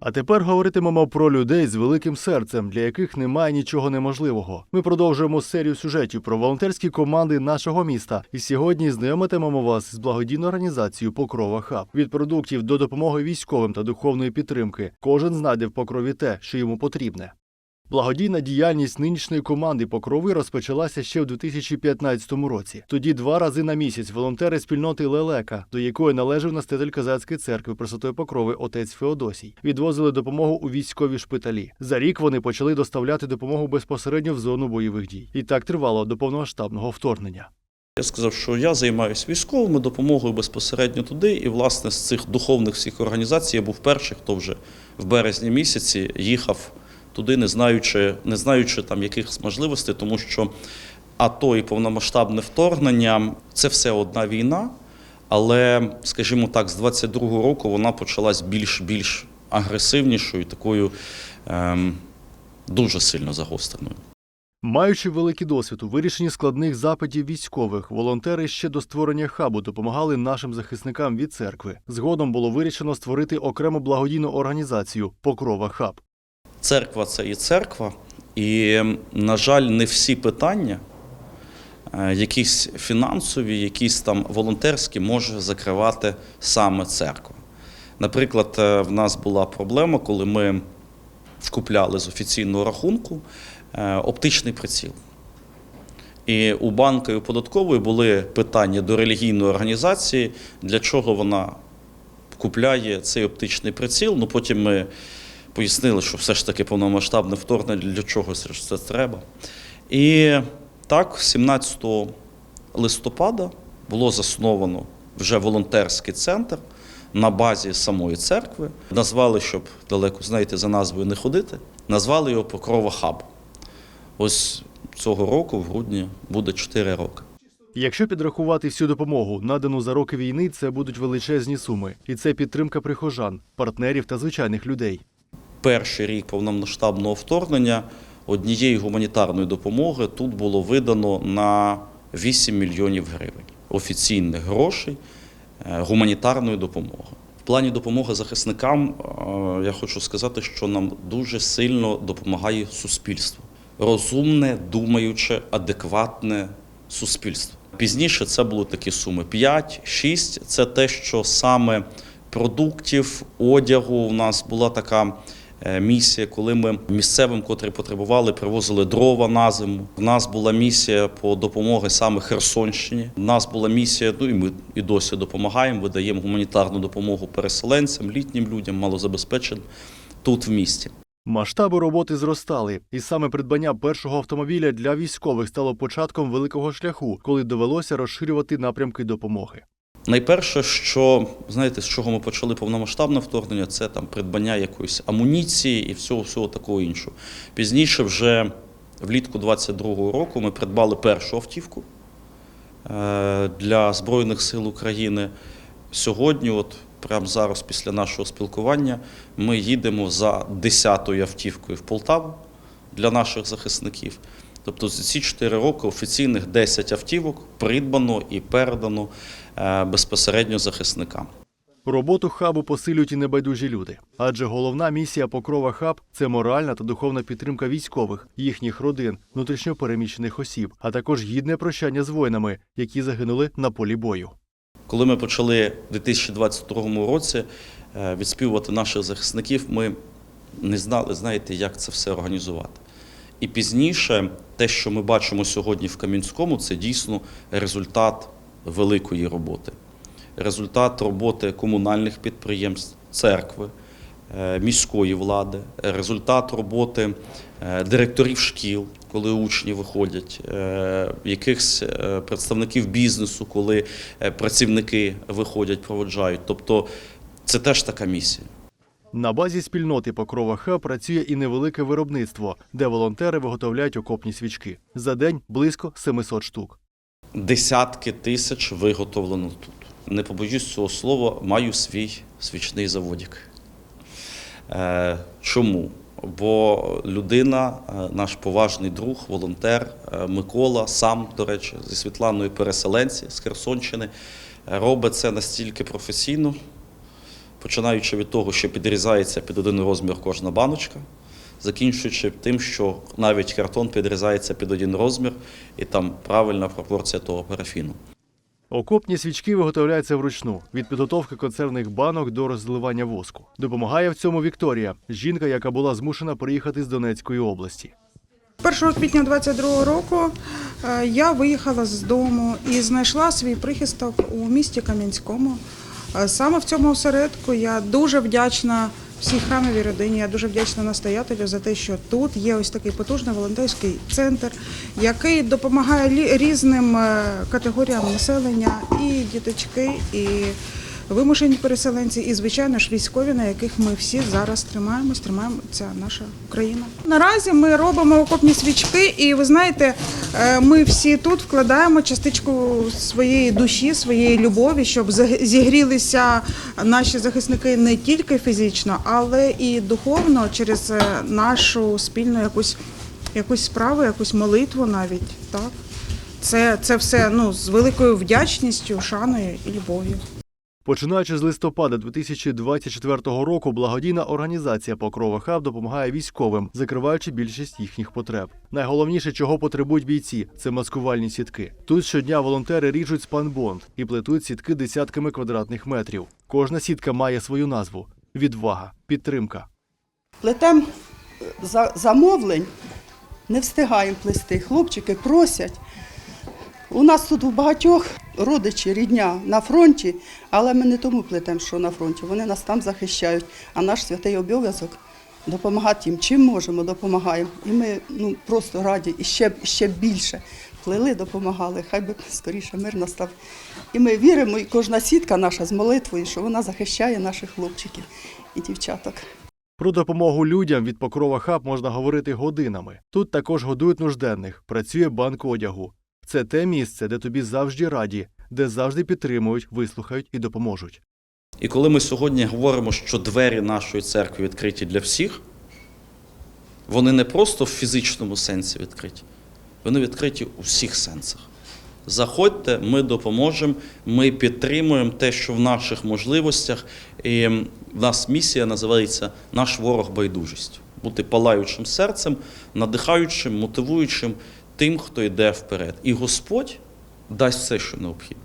А тепер говоритимемо про людей з великим серцем, для яких немає нічого неможливого. Ми продовжуємо серію сюжетів про волонтерські команди нашого міста. І сьогодні знайомитимемо вас з благодійною організацією Покрова Хаб. Від продуктів до допомоги військовим та духовної підтримки. Кожен знайде в покрові те, що йому потрібне. Благодійна діяльність нинішньої команди Покрови розпочалася ще в 2015 році. Тоді два рази на місяць волонтери спільноти Лелека, до якої належав настоятель Казацької церкви Пресвятої Покрови отець Феодосій, відвозили допомогу у військові шпиталі. За рік вони почали доставляти допомогу безпосередньо в зону бойових дій. І так тривало до повномасштабного вторгнення. Я сказав, що я займаюся військовими допомогою безпосередньо туди. І, власне, з цих духовних всіх організацій я був перший, хто вже в березні місяці їхав туди, не знаючи, не знаючи там якихось можливостей, тому що АТО і повномасштабне вторгнення це все одна війна. Але, скажімо так, з 22-го року вона почалась більш більш агресивнішою, такою ем, дуже сильно загостреною. Маючи великий досвід у вирішенні складних запитів військових, волонтери ще до створення хабу допомагали нашим захисникам від церкви. Згодом було вирішено створити окрему благодійну організацію Покрова Хаб. Церква це і церква, і, на жаль, не всі питання, е, якісь фінансові, якісь там волонтерські, може закривати саме церква. Наприклад, е, в нас була проблема, коли ми купляли з офіційного рахунку е, оптичний приціл. І у банка і у податкової були питання до релігійної організації, для чого вона купляє цей оптичний приціл. Ну потім ми пояснили, що все ж таки повномасштабне вторгнення, для чого це це треба. І так, 17 листопада було засновано вже волонтерський центр на базі самої церкви. Назвали, щоб далеко, знаєте, за назвою не ходити, назвали його Покрова Хаб. Ось цього року, в грудні, буде 4 роки. Якщо підрахувати всю допомогу, надану за роки війни, це будуть величезні суми, і це підтримка прихожан, партнерів та звичайних людей. Перший рік повномасштабного вторгнення однієї гуманітарної допомоги тут було видано на 8 мільйонів гривень офіційних грошей е, гуманітарної допомоги. В плані допомоги захисникам е, я хочу сказати, що нам дуже сильно допомагає суспільство. Розумне, думаюче, адекватне суспільство. Пізніше це були такі суми: 5, 6 – це те, що саме продуктів, одягу. У нас була така місія, коли ми місцевим, котрі потребували, привозили дрова на зиму. У нас була місія по допомоги саме Херсонщині. У нас була місія, ну і ми і досі допомагаємо, видаємо гуманітарну допомогу переселенцям, літнім людям, малозабезпеченим тут в місті. Масштаби роботи зростали, і саме придбання першого автомобіля для військових стало початком великого шляху, коли довелося розширювати напрямки допомоги. Найперше, що знаєте, з чого ми почали повномасштабне вторгнення, це там придбання якоїсь амуніції і всього всього такого іншого. Пізніше, вже влітку 22-го року, ми придбали першу автівку е, для Збройних сил України. Сьогодні, от прямо зараз, після нашого спілкування, ми їдемо за 10-ю автівкою в Полтаву для наших захисників. Тобто за ці 4 роки офіційних 10 автівок придбано і передано е, безпосередньо захисникам. Роботу хабу посилюють і небайдужі люди, адже головна місія Покрова Хаб це моральна та духовна підтримка військових, їхніх родин, внутрішньопереміщених осіб, а також гідне прощання з воїнами, які загинули на полі бою. Коли ми почали у 2022 році е, відспівувати наших захисників, ми не знали, знаєте, як це все організувати. І пізніше те, що ми бачимо сьогодні в Кам'янському, це дійсно результат великої роботи. Результат роботи комунальних підприємств, церкви, е, міської влади, результат роботи е, директорів шкіл, коли учні виходять, е, якихось представників бізнесу, коли працівники виходять, проводжають. Тобто це теж така місія. На базі спільноти Покрова Хаб працює і невелике виробництво, де волонтери виготовляють окопні свічки. За день близько 700 штук. Десятки тисяч виготовлено тут. Не побоюсь цього слова, маю свій свічний заводик. Е, чому? Бо людина, е, наш поважний друг, волонтер е, Микола, сам, до речі, зі Світланою переселенці з Херсонщини, робить це настільки професійно, починаючи від того, що підрізається під один розмір кожна баночка, закінчуючи тим, що навіть картон підрізається під один розмір, і там правильна пропорція того парафіну. Окопні свічки виготовляються вручну від підготовки консервних банок до розливання воску. Допомагає в цьому Вікторія, жінка, яка була змушена приїхати з Донецької області. 1 квітня 22 року е, я виїхала з дому і знайшла свій прихисток у місті Кам'янському. Е, Саме в цьому осередку я дуже вдячна всій храмовій родині, я дуже вдячна настоятелю за те, що тут є ось такий потужний волонтерський центр, який допомагає різним е, категоріям населення, і діточки, і вимушені переселенці, і звичайно ж військові, на яких ми всі зараз тримаємось, тримається наша Україна. Наразі ми робимо окопні свічки, і ви знаєте, е, ми всі тут вкладаємо частичку своєї душі, своєї любові, щоб зігрілися наші захисники не тільки фізично, але і духовно через е, нашу спільну якусь, якусь справу, якусь молитву навіть. Так? Це, це все ну, з великою вдячністю, шаною і любов'ю. Починаючи з листопада 2024 року, благодійна організація Покрова Хаб допомагає військовим, закриваючи більшість їхніх потреб. Найголовніше, чого потребують бійці, це маскувальні сітки. Тут щодня волонтери ріжуть спанбонд і плетуть сітки десятками квадратних метрів. Кожна сітка має свою назву: відвага, підтримка. Плетем за замовлень, не встигаємо плести. Хлопчики просять. У нас тут у багатьох родичі, рідня на фронті, але ми не тому плетемо, що на фронті. Вони нас там захищають. А наш святий обов'язок допомагати їм. Чим можемо, допомагаємо. І ми ну, просто раді і ще, ще більше плели, допомагали. Хай би скоріше мир настав. І ми віримо, і кожна сітка наша з молитвою, що вона захищає наших хлопчиків і дівчаток. Про допомогу людям від Покрова Хаб можна говорити годинами. Тут також годують нужденних, працює банк одягу. Це те місце, де тобі завжди раді, де завжди підтримують, вислухають і допоможуть. І коли ми сьогодні говоримо, що двері нашої церкви відкриті для всіх, вони не просто в фізичному сенсі відкриті, вони відкриті у всіх сенсах. Заходьте, ми допоможемо, ми підтримуємо те, що в наших можливостях. І в нас місія називається Наш ворог байдужість. Бути палаючим серцем, надихаючим, мотивуючим тим, хто йде вперед. І Господь дасть все, що необхідно.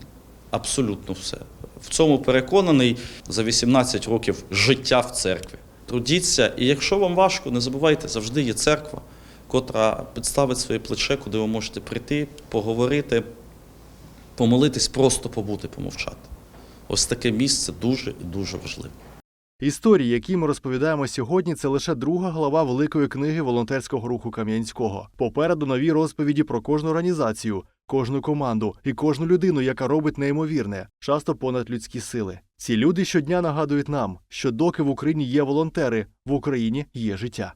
Абсолютно все. В цьому переконаний за 18 років життя в церкві. Трудіться, і якщо вам важко, не забувайте, завжди є церква, котра підставить своє плече, куди ви можете прийти, поговорити, помолитись, просто побути, помовчати. Ось таке місце дуже і дуже важливе. Історії, які ми розповідаємо сьогодні, це лише друга глава великої книги волонтерського руху Кам'янського. Попереду нові розповіді про кожну організацію, кожну команду і кожну людину, яка робить неймовірне, часто понад людські сили. Ці люди щодня нагадують нам, що доки в Україні є волонтери, в Україні є життя.